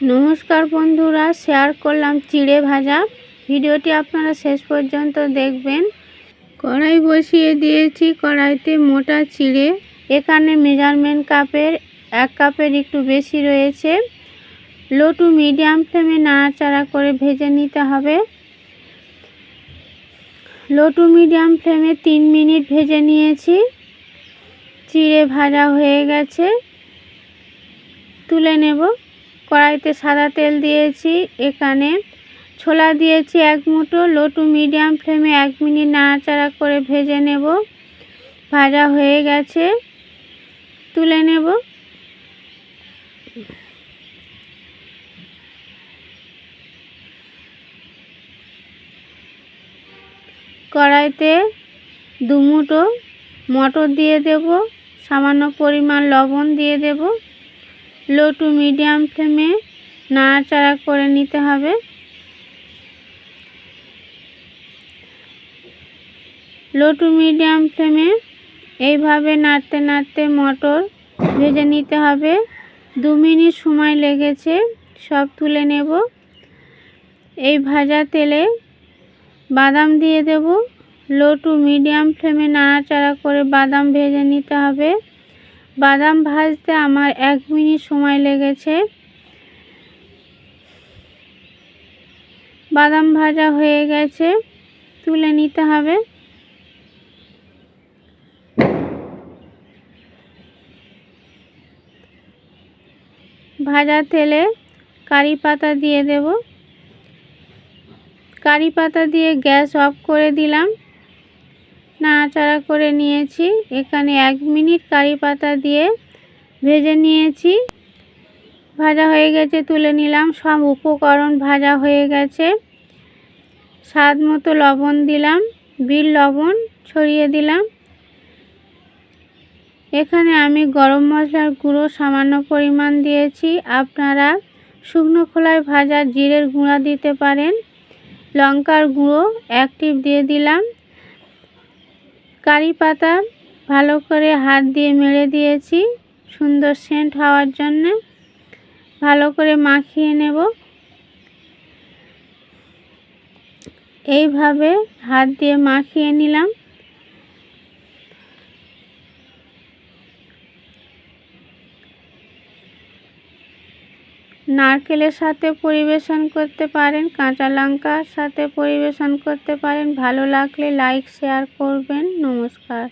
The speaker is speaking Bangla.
নমস্কার বন্ধুরা শেয়ার করলাম চিড়ে ভাজা। ভিডিওটি আপনারা শেষ পর্যন্ত দেখবেন। কড়াই বসিয়ে দিয়েছি কড়াইতে মোটা চিড়ে। এখানে মেজারমেন্ট কাপের, এক কাপের একটু বেশি রয়েছে। লো টু মিডিয়াম ফ্লেমে নাড়াচাড়া করে ভেজে নিতে হবে। লো টু মিডিয়াম ফ্লেমে তিন মিনিট ভেজে নিয়েছি। চিড়ে ভাজা হয়ে গেছে। তুলে নেব। কড়াইতে সাদা তেল দিয়েছি, এখানে ছোলা দিয়েছি এক মুঠো লো টু মিডিয়াম ফ্লেমে এক মিনিট নাড়াচাড়া করে ভেজে নেব। ভাজা হয়ে গেছে, তুলে নেব। কড়াইতে দুমুটো মটর দিয়ে দেব, সামান্য পরিমাণ লবণ দিয়ে দেব। লো টু মিডিয়াম ফ্লেমে নাড়াচাড়া করে নিতে হবে। লো টু মিডিয়াম ফ্লেমে এইভাবে নাড়তে নাড়তে মটর ভেজে নিতে হবে। দু মিনিট সময় লেগেছে, সব তুলে নেব। এই ভাজা তেলে বাদাম দিয়ে দেব। লো টু মিডিয়াম ফ্লেমে নাড়াচাড়া করে বাদাম ভেজে নিতে হবে। বাদাম ভাজতে আমার এক মিনিট সময় লেগেছে। বাদাম ভাজা হয়ে গেছে, তুলে নিতে হবে। ভাজা তেলে কারি পাতা দিয়ে দেব। কারি পাতা দিয়ে গ্যাস অফ করে দিলাম। নাড়াচাড়া করে নিয়েছি। এখানে এক মিনিট কারি পাতা দিয়ে ভেজে নিয়েছি। ভাজা হয়ে গেছে, তুলে নিলাম। সব উপকরণ ভাজা হয়ে গেছে। স্বাদ মতো লবণ দিলাম, বিল লবণ ছড়িয়ে দিলাম। এখানে আমি গরম মশলার গুঁড়ো সামান্য পরিমাণ দিয়েছি। আপনারা শুকনো খোলায় ভাজা জিরের গুঁড়া দিতে পারেন। লঙ্কার গুঁড়ো এক টিপ দিয়ে দিলাম। কারি পাতা ভালো করে হাত দিয়ে মেরে দিয়েছি সুন্দর সেন্ট হওয়ার জন্যে। ভালো করে মাখিয়ে নেব। এইভাবে হাত দিয়ে মাখিয়ে নিলাম। নারকেলের সাথে পরিবেশন করতে পারেন, কাঁচা লঙ্কার সাথে পরিবেশন করতে পারেন। ভালো লাগলে লাইক শেয়ার করবেন। নমস্কার।